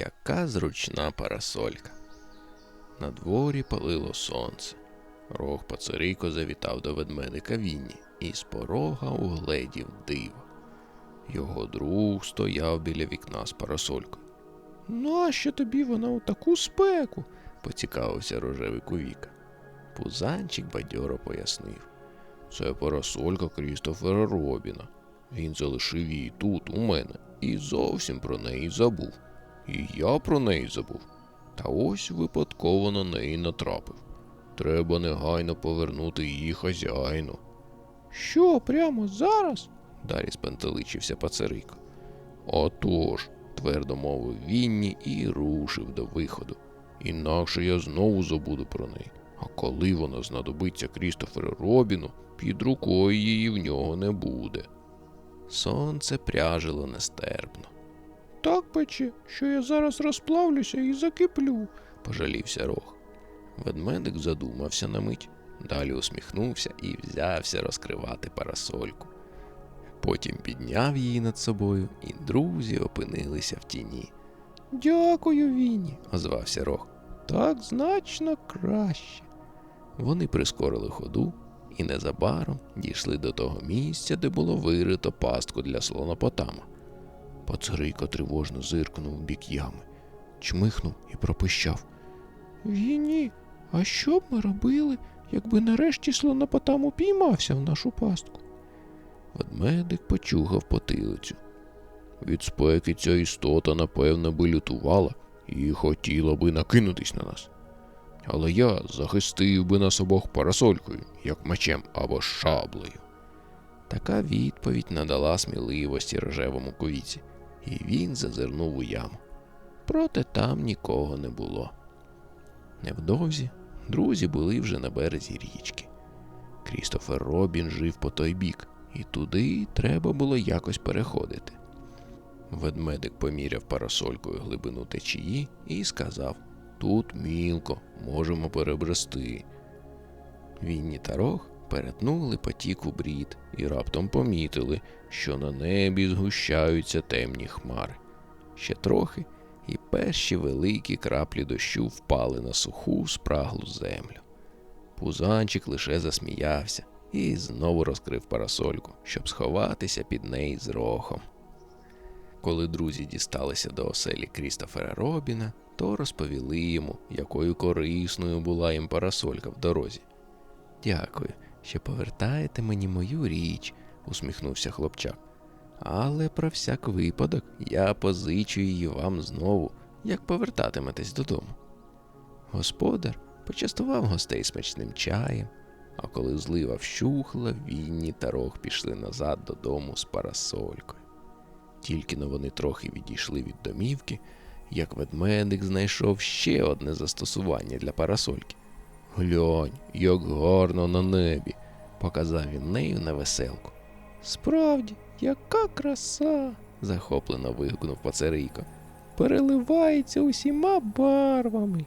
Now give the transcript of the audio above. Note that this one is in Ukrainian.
Яка зручна парасолька. На дворі палило сонце. Рог Пацарійко завітав до ведмедика Вінні і з порога угледів диво. Його друг стояв біля вікна з парасолькою. Нащо тобі вона у таку спеку? поцікавився рожевий кувіка. Пузанчик бадьоро пояснив. Це парасолька Крістофера Робіна. Він залишив її тут, у мене, і зовсім про неї забув. І я про неї забув. Та ось випадково на неї натрапив. Треба негайно повернути її хазяїну. Що, прямо зараз? далі спантеличився пацарико. Отож, твердо мовив Вінні і рушив до виходу. Інакше я знову забуду про неї. А коли вона знадобиться Крістоферу Робіну, під рукою її в нього не буде. Сонце пряжило нестерпно. Так пече, що я зараз розплавлюся і закиплю, пожалівся рог. Ведмедик задумався на мить, далі усміхнувся і взявся розкривати парасольку. Потім підняв її над собою, і друзі опинилися в тіні. Дякую, Вінні, озвався Рог. Так значно краще. Вони прискорили ходу і незабаром дійшли до того місця, де було вирито пастку для слонопотама. Пацарийко тривожно зиркнув у бік ями, чмихнув і пропищав. Вінні, а що б ми робили, якби нарешті слонопотам упіймався в нашу пастку? Ведмедик почухав потилицю. Від спеки ця істота, напевно, би лютувала і хотіла би накинутись на нас. Але я захистив би нас обох парасолькою, як мечем або шаблею. Така відповідь надала сміливості рожевому ковіці, і він зазирнув у яму. Проте там нікого не було. Невдовзі друзі були вже на березі річки. Крістофер Робін жив по той бік, і туди треба було якось переходити. Ведмедик поміряв парасолькою глибину течії і сказав: Тут мілко, можемо перебрести. Вінні та рог перетнули потік у брід і раптом помітили, що на небі згущаються темні хмари. Ще трохи, і перші великі краплі дощу впали на суху спраглу землю. Пузанчик лише засміявся і знову розкрив парасольку, щоб сховатися під неї з рохом. Коли друзі дісталися до оселі Крістофера Робіна, то розповіли йому, якою корисною була їм парасолька в дорозі. Дякую, що повертаєте мені мою річ, усміхнувся хлопчак. Але про всяк випадок я позичу її вам знову, як повертатиметесь додому. Господар почастував гостей смачним чаєм, а коли злива вщухла, Вінні та рог пішли назад додому з парасолькою. Тільки но вони трохи відійшли від домівки, як ведмедик знайшов ще одне застосування для парасольки. Глянь, як гарно на небі, показав він нею на веселку. Справді, яка краса. захоплено вигукнув пацарийко. Переливається усіма барвами.